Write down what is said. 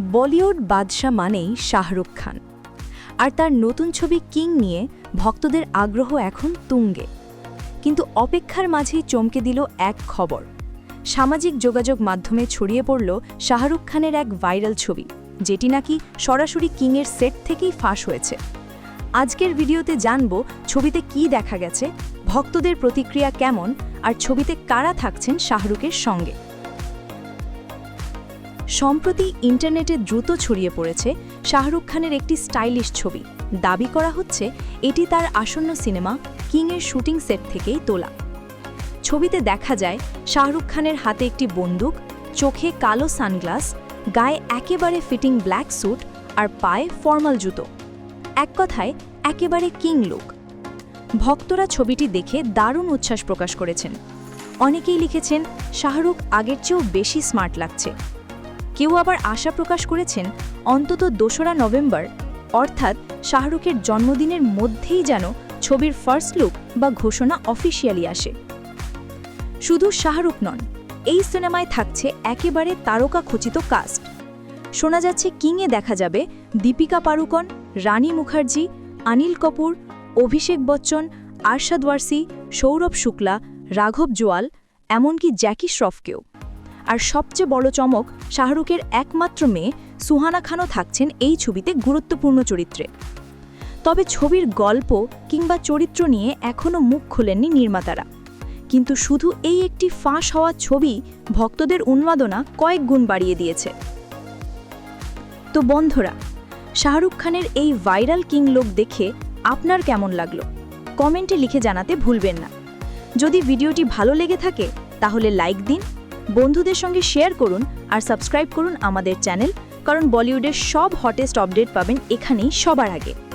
বলিউড বাদশা মানেই শাহরুখ খান। আর তার নতুন ছবি কিং নিয়ে ভক্তদের আগ্রহ এখন তুঙ্গে। কিন্তু অপেক্ষার মাঝেই চমকে দিল এক খবর। সামাজিক যোগাযোগ মাধ্যমে ছড়িয়ে পড়ল শাহরুখ খানের এক ভাইরাল ছবি, যেটি নাকি সরাসরি কিংয়ের সেট থেকেই ফাঁস হয়েছে। আজকের ভিডিওতে জানব ছবিতে কি দেখা গেছে, ভক্তদের প্রতিক্রিয়া কেমন, আর ছবিতে কারা থাকছেন শাহরুখের সঙ্গে। সম্প্রতি ইন্টারনেটে দ্রুত ছড়িয়ে পড়েছে শাহরুখ খানের একটি স্টাইলিশ ছবি। দাবি করা হচ্ছে, এটি তার আসন্ন সিনেমা কিংয়ের শুটিং সেট থেকেই তোলা। ছবিতে দেখা যায়, শাহরুখ খানের হাতে একটি বন্দুক, চোখে কালো সানগ্লাস, গায়ে একেবারে ফিটিং ব্ল্যাক স্যুট আর পায়ে ফর্মাল জুতো। এক কথায়, একেবারে কিং লুক। ভক্তরা ছবিটি দেখে দারুণ উচ্ছ্বাস প্রকাশ করেছেন। অনেকেই লিখেছেন, শাহরুখ আগের চেয়েও বেশি স্মার্ট লাগছে। কেউ আবার আশা প্রকাশ করেছেন অন্তত দোসরা নভেম্বর, অর্থাৎ শাহরুখের জন্মদিনের মধ্যেই যেন ছবির ফার্স্ট লুক বা ঘোষণা অফিসিয়ালি আসে। শুধু শাহরুখ নন, এই সিনেমায় থাকছে একেবারে তারকা খচিত কাস্ট শোনা যাচ্ছে কিংয়ে দেখা যাবে দীপিকা পাড়ুকন, রানী মুখার্জি অনিল কাপুর, অভিষেক বচ্চন, আরশাদ ওয়ারসি, সৌরভ শুক্লা, রাঘব জোয়াল, এমনকি জ্যাকি শ্রফকেও। আর সবচেয়ে বড় চমক, শাহরুখের একমাত্র মেয়ে সুহানা খানও থাকছেন এই ছবিতে গুরুত্বপূর্ণ চরিত্রে। তবে ছবির গল্প কিংবা চরিত্র নিয়ে এখনও মুখ খোলেননি নির্মাতারা। কিন্তু শুধু এই একটি ফাঁস হওয়া ছবি ভক্তদের উন্মাদনা কয়েক গুণ বাড়িয়ে দিয়েছে। তো বন্ধুরা, শাহরুখ খানের এই ভাইরাল কিং লোক দেখে আপনার কেমন লাগল? কমেন্টে লিখে জানাতে ভুলবেন না। যদি ভিডিওটি ভালো লেগে থাকে, তাহলে লাইক দিন বন্ধুদের সঙ্গে শেয়ার করুন আর সাবস্ক্রাইব করুন আমাদের চ্যানেল কারণ বলিউডের সব হটেস্ট আপডেট পাবেন এখানেই সবার আগে।